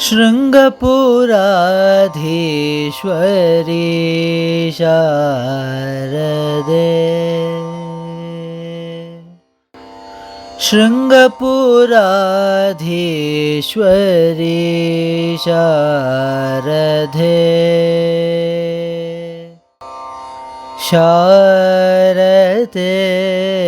शृङ्गपुराधीश्वरी शारदे। शृङ्गपुराधीश्वरी शारदे। शारदे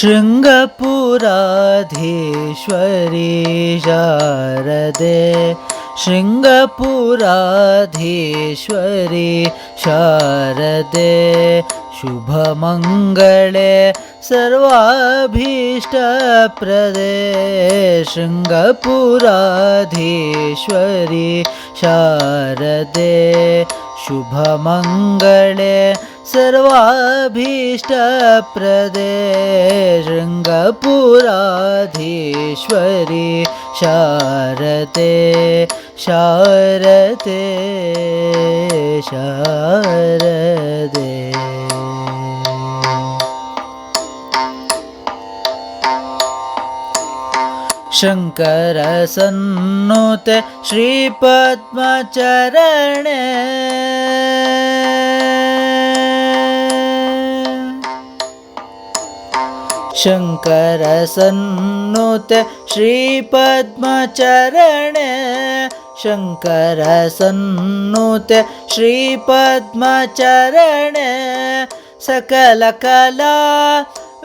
शृङ्गपुराधीश्वरी शारदे शृङ्गपुराधीश्वरी शारदे शुभमङ्गले सर्वाभीष्टप्रदे शृङ्गपुराधीश्वरी शारदे शुभमङ्गले सर्वाभीष्टप्रदे शृङ्गपुराधीश्वरी शारदे शारदे शारदे। शङ्करसन्नुते श्रीपद्मचरणे शङ्करसन्नुते श्रीपद्मचरणे शङ्करसन्नुते श्रीपद्मचरणे सकलकला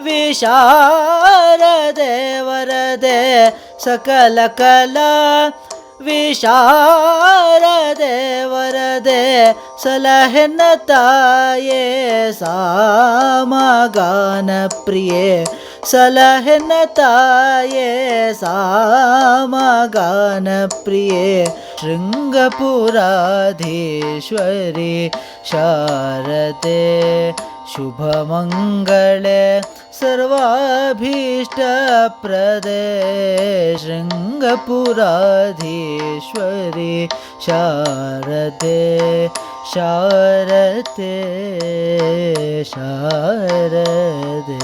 विशारदे वरदे सकलकला विशारदे वरदे सलहन ताये सामगानप्रिये सलहन ताये सामगानप्रिये शृङ्गपुराधीश्वरी शारदे शुभमङ्गले सर्वाभीष्टप्रदे शृङ्गपुराधीश्वरी शारदे शारदे शारदे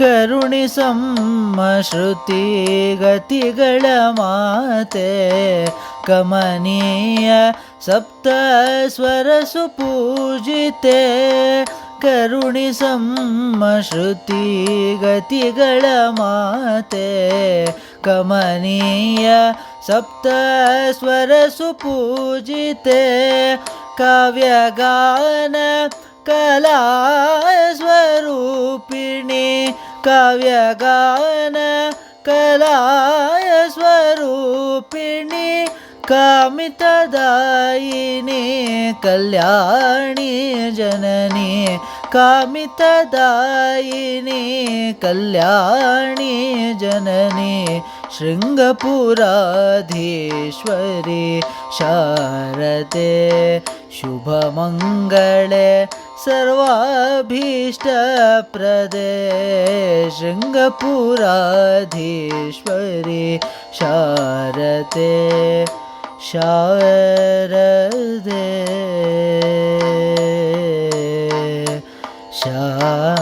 ಕರುಣಿಸಮ್ಮ ಶ್ರುತಿ ಗತಿಗಳ ಮಾತೆ ಕಮನೀಯ ಸಪ್ತ मश्रुति गतिगणमाते ಕರುಣಿಸಮ್ಮ ಶ್ರುತಿ ಗತಿಗಳ ಮಾತೆ ಕಮನೀಯ ಸಪ್ತ कमनीया सप्त ಕಾವ್ಯಗಾನ ಕಲಾ ಕಾವ್ಯ ಕಾವ್ಯಗಾನ ಕಲಾಯ ಸ್ವರೂಪಿಣಿ ಕಾಮಿತದಾಯಿನಿ ಕಲ್ಯಾಣಿ ಜನನಿ ಕಾಮಿತದಾಯಿನಿ ಕಲ್ಯಾಣಿ ಜನನಿ ಶೃಂಗಪುರಾಧೀಶ್ವರಿ ಶಾರದೆ ಶುಭಮಂಗಳೆ सर्वाभीष्टप्रदे शृङ्गपुराधीश्वरी शारदे शारदे शारदे